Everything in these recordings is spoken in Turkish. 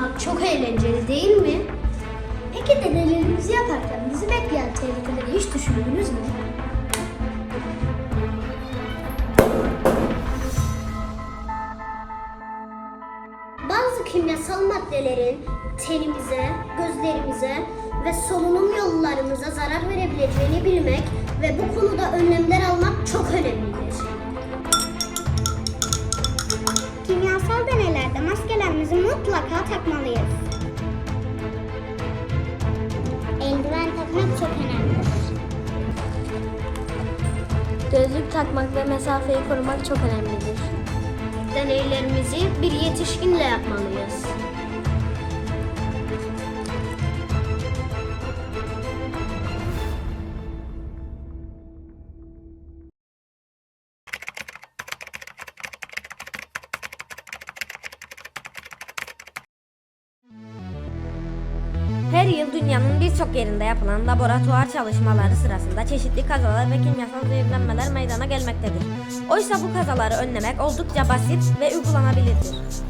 yapmak çok eğlenceli değil mi? Peki denelerinizi yaparken bizi bekleyen tehlikeleri hiç düşündünüz mü? Bazı kimyasal maddelerin tenimize, gözlerimize ve solunum yollarımıza zarar verebileceğini bilmek ve bu konuda önlemler almak çok önemlidir. Gözlük takmak ve mesafeyi korumak çok önemlidir. Deneylerimizi bir yetişkinle yapmalıyız. Yıl dünyanın birçok yerinde yapılan laboratuvar çalışmaları sırasında çeşitli kazalar ve kimyasal zehirlenmeler meydana gelmektedir. Oysa bu kazaları önlemek oldukça basit ve uygulanabilirdir.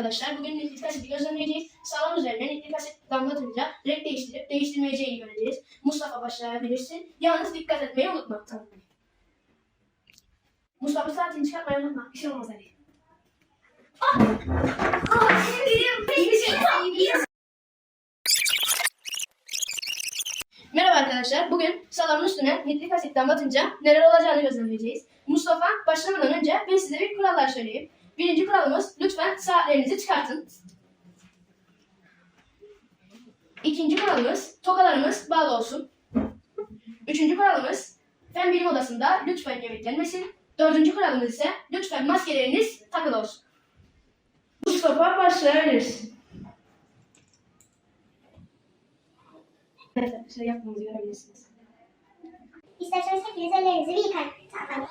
Arkadaşlar. Bugün nitrik asiti gözlemleyeceğiz. Sağlam üzerine nitrik asit damlatınca renk değiştirip değiştirmeyeceğini göreceğiz. Mustafa başlayabilirsin. Yalnız dikkat etmeyi unutma. Tamam. Mustafa saatini çıkartmayı unutma. Bir şey olmaz hadi. Ah! Ah! Misin? Merhaba arkadaşlar. Bugün salamın üstüne nitrik asit damlatınca neler olacağını gözlemleyeceğiz. Mustafa başlamadan önce ben size bir kurallar söyleyeyim. Birinci kuralımız lütfen saatlerinizi çıkartın. İkinci kuralımız tokalarımız bağlı olsun. Üçüncü kuralımız fen bilim odasında lütfen yemeklenmesin. Dördüncü kuralımız ise lütfen maskeleriniz takılı olsun. Mustafa başlayabiliriz. Evet arkadaşlar yaptığımızı görebilirsiniz. İsterseniz hepiniz ellerinizi bir yıkayın. Tamam.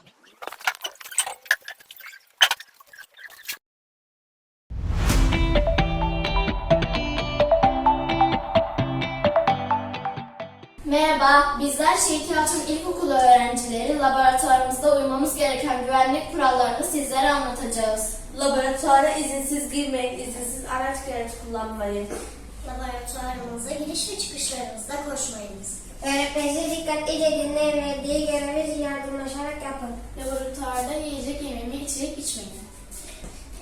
Bizler Şehit Yalçın İlkokulu öğrencileri laboratuvarımızda uymamız gereken güvenlik kurallarını sizlere anlatacağız. Laboratuvara izinsiz girmeyin, izinsiz araç gereç kullanmayın. Laboratuvarımıza giriş ve çıkışlarımızda koşmayınız. Öğretmeninizi dikkatlice dinleyin ve diye görevi yardımlaşarak yapın. Laboratuvarda yiyecek yememi içecek içmeyin.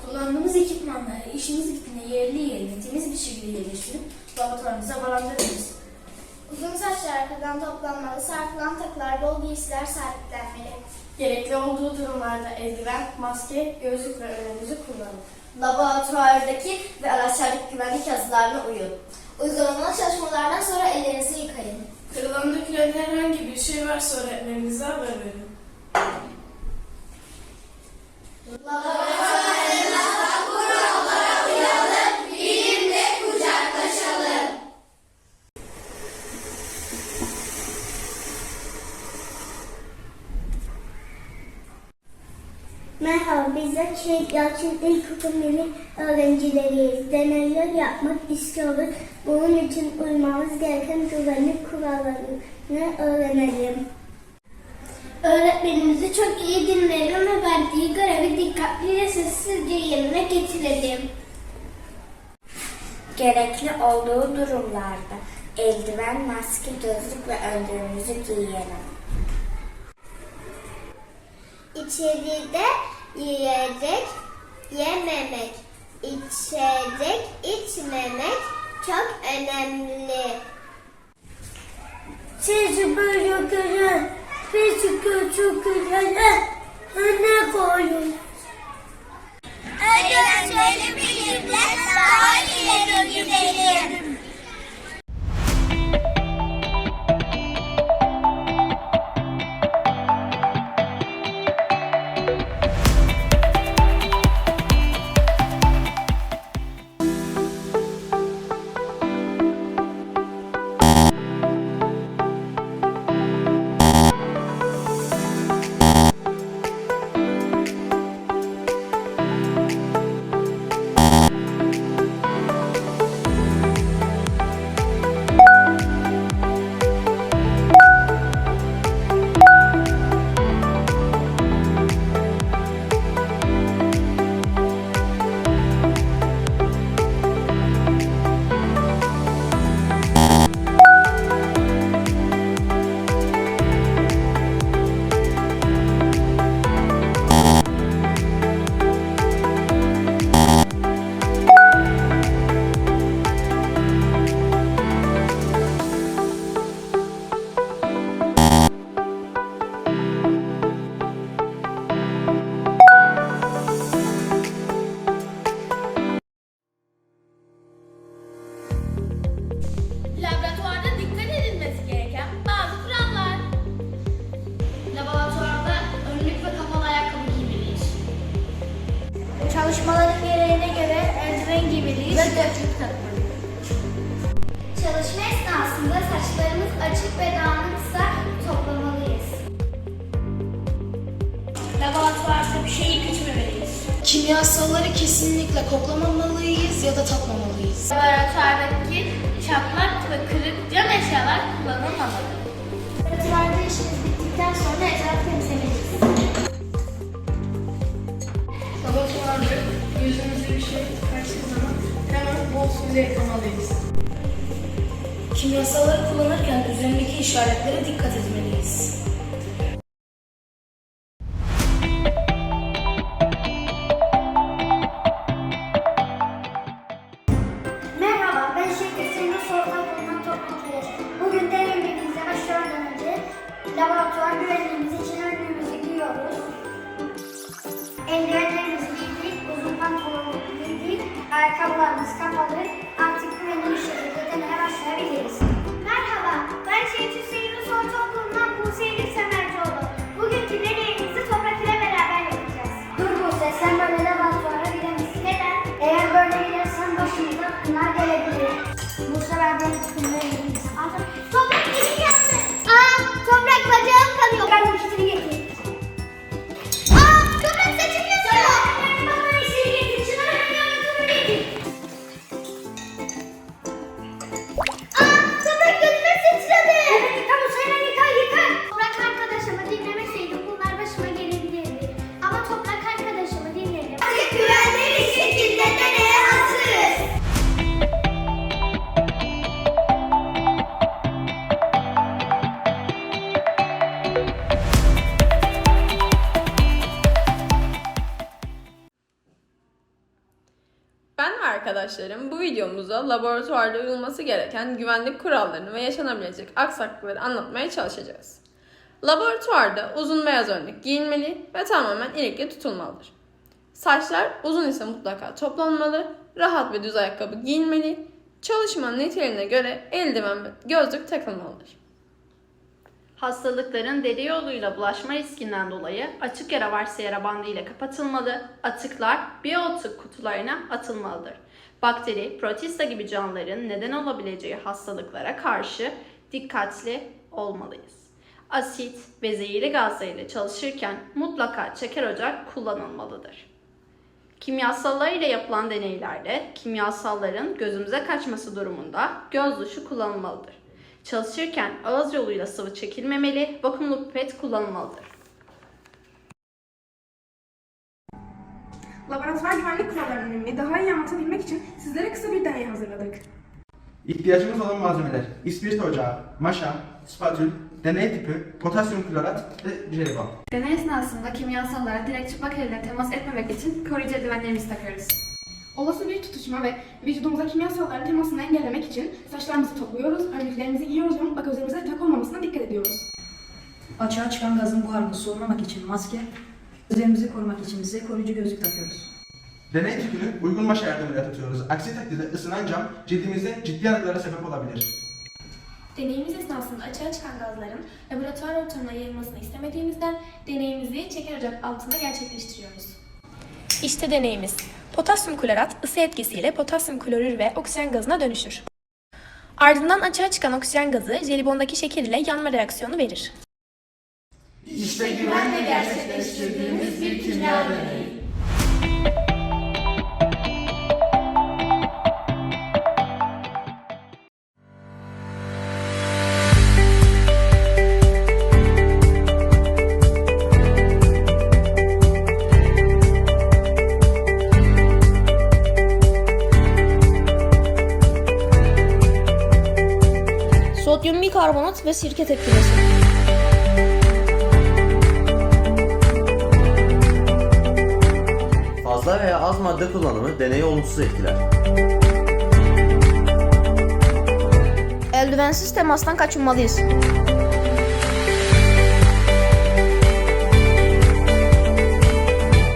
Kullandığımız ekipmanları işimiz bittiğinde yerli yerine temiz bir şekilde yerleştirip laboratuvarımıza barındırırız. Uzun saçlar arkadan toplanmalı, sarkılan takılar, bol giysiler sabitlenmeli. Gerekli olduğu durumlarda eldiven, maske, gözlük ve önlüğünüzü kullanın. Laboratuvardaki ve araçlardaki güvenlik yazılarına uyun. Uygulamalı çalışmalardan sonra ellerinizi yıkayın. Kırılan dökülen herhangi bir şey varsa öğretmeninize haber verin. Merhaba, Yalçın İlkokul Milli öğrencileriyiz. Deneyler yapmak istiyoruz. Bunun için uymamız gereken güvenlik kurallarını öğrenelim. Öğretmenimizi çok iyi dinleyelim ve verdiği görevi dikkatli sessizce yerine getirelim. Gerekli olduğu durumlarda eldiven, maske, gözlük ve önlüğümüzü giyelim. İçeride yiyecek, yememek, içecek içmemek çok önemli. Sizi böyle gören, bizi kötü görene örnek olun. Öyle söylemeyin, ben daha ileri gidelim. Kimyasalları kesinlikle koklamamalıyız ya da tatmamalıyız. Laboratuvardaki çatlak ve kırık cam eşyalar kullanılmamalı. Laboratuvarda işimiz bittikten sonra etrafı temizlemeliyiz. Laboratuvarda yüzümüze bir şey kaçtığı zaman hemen bol suyla yıkamalıyız. Kimyasalları kullanırken üzerindeki işaretlere dikkat etmeliyiz. Hadi. Arkadaşlarım bu videomuzda laboratuvarda uyulması gereken güvenlik kurallarını ve yaşanabilecek aksaklıkları anlatmaya çalışacağız. Laboratuvarda uzun beyaz önlük giyilmeli ve tamamen ilikli tutulmalıdır. Saçlar uzun ise mutlaka toplanmalı, rahat ve düz ayakkabı giyilmeli, çalışmanın niteliğine göre eldiven ve gözlük takılmalıdır. Hastalıkların deri yoluyla bulaşma riskinden dolayı açık yara varsa yara bandı ile kapatılmalı, atıklar biyoatık kutularına atılmalıdır. Bakteri, protista gibi canlıların neden olabileceği hastalıklara karşı dikkatli olmalıyız. Asit ve zehirli gazlarıyla çalışırken mutlaka çeker ocak kullanılmalıdır. Kimyasallar ile yapılan deneylerde kimyasalların gözümüze kaçması durumunda göz duşu kullanılmalıdır. Çalışırken ağız yoluyla sıvı çekilmemeli, vakumlu pipet kullanılmalıdır. Laboratuvar güvenlik kurallarının önemini daha iyi anlatabilmek için sizlere kısa bir deney hazırladık. İhtiyacımız olan malzemeler ispirt ocağı, maşa, spatül, deney tipi, potasyum klorat ve jelibon. Deney esnasında kimyasallara direkt çıplak elle temas etmemek için koruyucu eldivenlerimizi takıyoruz. Olası bir tutuşma ve vücudumuza kimyasalların temasını engellemek için saçlarımızı topluyoruz, önlüklerimizi giyiyoruz ve mutlaka üzerimize tak olmamasına dikkat ediyoruz. Açığa çıkan gazın buharını soğurmamak için maske, üzerimizi korumak için ise koruyucu gözlük takıyoruz. Deney tüpünü uygun maşa yardımıyla tutuyoruz. Aksi takdirde ısınan cam cildimizde ciddi yanıklara sebep olabilir. Deneyimiz esnasında açığa çıkan gazların laboratuvar ortamına yayılmasını istemediğimizden deneyimizi çeker ocak altında gerçekleştiriyoruz. İşte deneyimiz. Potasyum klorat ısı etkisiyle potasyum klorür ve oksijen gazına dönüşür. Ardından açığa çıkan oksijen gazı jelibondaki şeker ile yanma reaksiyonu verir. İşte güvenle gerçekleştirdiğimiz bir kimya deneyi. Sodyum bikarbonat ve sirke tepkimesi. Fazla veya az madde kullanımı deneyi olumsuz etkiler. Eldivensiz temastan kaçınmalıyız.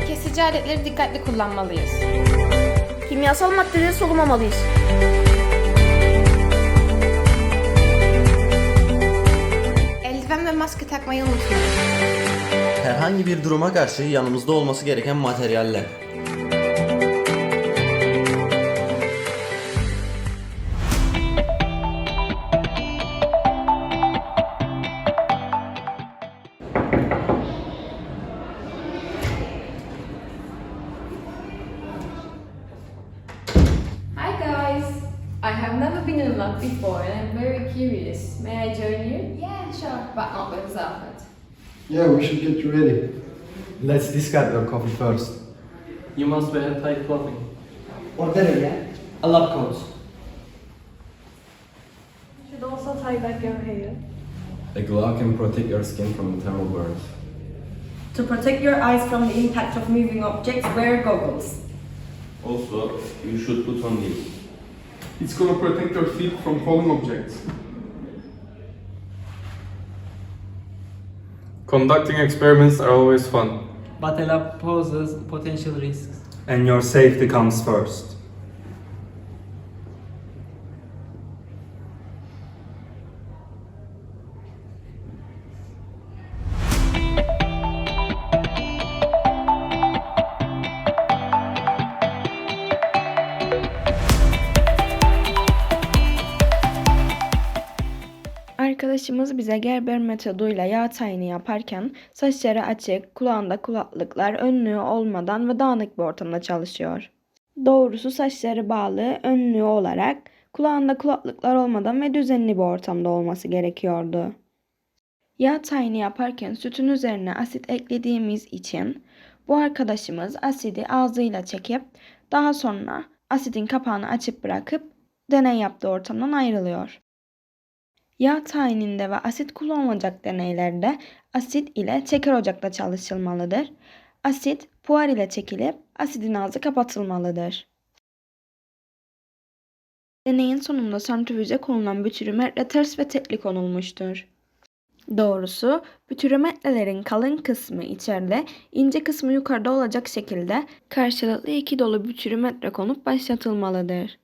Kesici aletleri dikkatli kullanmalıyız. Kimyasal maddeleri solumamalıyız. Eldiven ve maske takmayı unutmayın. Herhangi bir duruma karşı yanımızda olması gereken materyaller. I have never been in a lab before and I'm very curious. May I join you? Yeah, sure. But not with Zafat. Yeah, we should get you ready. Let's discard your coffee first. You must wear tight clothing. Order again. A lab coat. You should also tie back your hair. A glove can protect your skin from thermal burns. To protect your eyes from the impact of moving objects, wear goggles. Also, you should put on these. It's gonna protect your feet from falling objects. Conducting experiments are always fun. But a lab poses potential risks. And your safety comes first. Arkadaşımız bize Gerber metoduyla yağ tayini yaparken saçları açık, kulağında kulaklıklar, önlüğü olmadan ve dağınık bir ortamda çalışıyor. Doğrusu saçları bağlı, önlüğü olarak kulağında kulaklıklar olmadan ve düzenli bir ortamda olması gerekiyordu. Yağ tayini yaparken sütün üzerine asit eklediğimiz için bu arkadaşımız asidi ağzıyla çekip daha sonra asidin kapağını açıp bırakıp deney yaptığı ortamdan ayrılıyor. Yağ tayininde ve asit kullanılacak deneylerde asit ile çeker ocakta çalışılmalıdır. Asit puar ile çekilip asidin ağzı kapatılmalıdır. Deneyin sonunda santrifüje konulan bütürümetre ters ve tekli konulmuştur. Doğrusu bütürümetrelerin kalın kısmı içeride, ince kısmı yukarıda olacak şekilde karşılıklı iki dolu bütürümetre konup başlatılmalıdır.